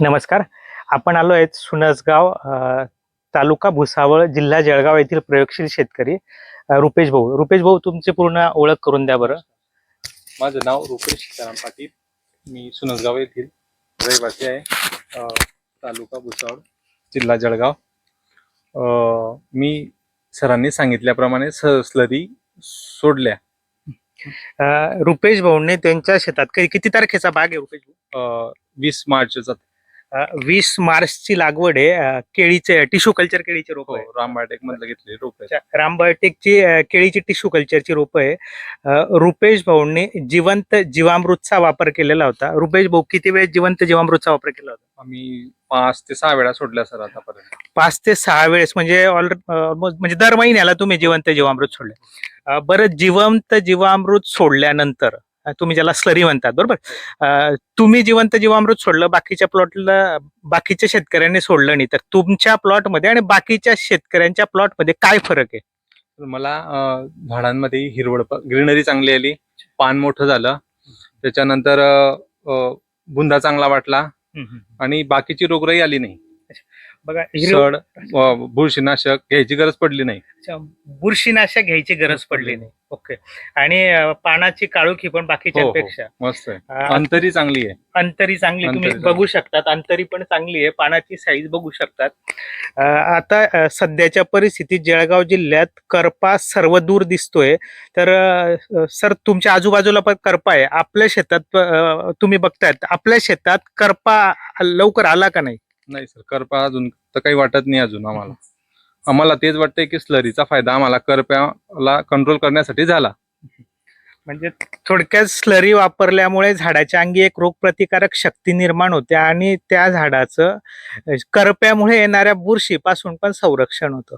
नमस्कार. आपण आलो आहेत सुनसगाव तालुका भुसावळ जिल्हा जळगाव येथील प्रयोगशील शेतकरी रुपेश भाऊ. रुपेश भाऊ तुमची पूर्ण ओळख करून द्या बरं. माझं नाव रुपेश सीताराम पाटील. मी सुनसगाव येथील रहिवासी आहे तालुका भुसावळ जिल्हा जळगाव. मी सरांनी सांगितल्याप्रमाणे स्लरी सोडल्या. रुपेश भाऊने त्यांच्या शेतात किती तारखेचा बाग आहे रुपेश भाऊ? वीस मार्चचा. वीस मार्चची लागवड आहे. केळीचे टिश्यू कल्चर केळीचे रोप हो आहे. रामबाटेक मधलं घेतले रोप रामबायोटेकची केळीची टिश्यू कल्चरची रोपं आहे. रुपेश भाऊंनी जिवंत जीवामृतचा वापर केलेला होता. रुपेश भाऊ किती वेळ जिवंत जीवामृतचा वापर केला होता? आम्ही पाच ते सहा वेळा सोडल्या सर आतापर्यंत. पाच ते सहा वेळेस म्हणजे ऑलमोस्ट म्हणजे दर महिन्याला तुम्ही जिवंत जीवामृत सोडले. बरं जिवंत जीवामृत सोडल्यानंतर तुम्ही ज्याला स्लरी म्हणतात बरोबर? तुम्ही जिवंत जीवामृत सोडलं बाकीच्या प्लॉटला बाकीच्या शेतकऱ्यांनी सोडलं नाही तर तुमच्या प्लॉटमध्ये आणि बाकीच्या शेतकऱ्यांच्या प्लॉटमध्ये काय फरक आहे? मला झाडांमध्ये हिरवळ ग्रीनरी चांगली आली पान मोठं झालं. त्याच्यानंतर बुंदा चांगला वाटला आणि बाकीची रोगराई आली नाही. बघा सड अ, बुरशीनाशक घ्यायची गरज पडली नाही. बुरशीनाशक घ्यायची गरज पडली नाही. ओके. आणि अं, पानाची काळोखी पण बाकीच्यापेक्षा मस्त आहे. अं, अंतरी चांगली आहे. अंतरी चांगली तुम्ही अंतरी बघू शकतात. अंतरी पण चांगली आहे. पानाची साईज बघू शकतात. अं, आता अं, सध्याच्या परिस्थितीत जळगाव जिल्ह्यात करपा सर्व दूर दिसतोय. तर अं, सर तुमच्या आजूबाजूला पण करपा आहे. आपल्या शेतात अं, तुम्ही बघतायत. आपल्या शेतात करपा लवकर आला का नाही? नाही सर करपा अजून तर काही वाटत नाही अजून आम्हाला. आम्हाला तेच वाटतंय की स्लरीचा फायदा आम्हाला करप्याला कंट्रोल करण्यासाठी झाला. म्हणजे थोडक्यात स्लरी वापरल्यामुळे झाडाच्या अंगी एक रोगप्रतिकारक शक्ती निर्माण होते आणि त्या झाडाचं करप्यामुळे येणाऱ्या बुरशीपासून पण संरक्षण होतं.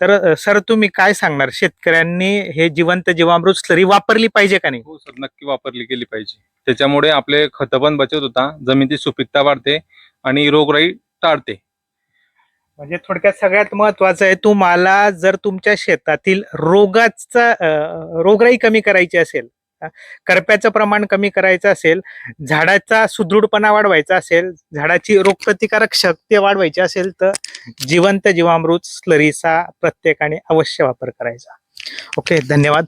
तर सर तुम्ही काय सांगणार? शेतकऱ्यांनी हे जिवंत जीवामृत स्लरी वापरली पाहिजे का नाही? हो सर नक्की वापरली गेली पाहिजे. त्याच्यामुळे आपले खत पण बचत होता जमिनीची सुपीकता वाढते आणि रोगराई टाळते. म्हणजे थोडक्यात सगळ्यात महत्वाचं आहे तुम्हाला जर तुमच्या शेतातील रोगाचा रोगराई कमी करायची असेल करप्याचं प्रमाण कमी करायचं असेल झाडाचा सुदृढपणा वाढवायचा असेल झाडाची रोगप्रतिकारक शक्ती वाढवायची असेल तर जिवंत जीवामृत स्लरीचा प्रत्येकाने अवश्य वापर करायचा. ओके धन्यवाद.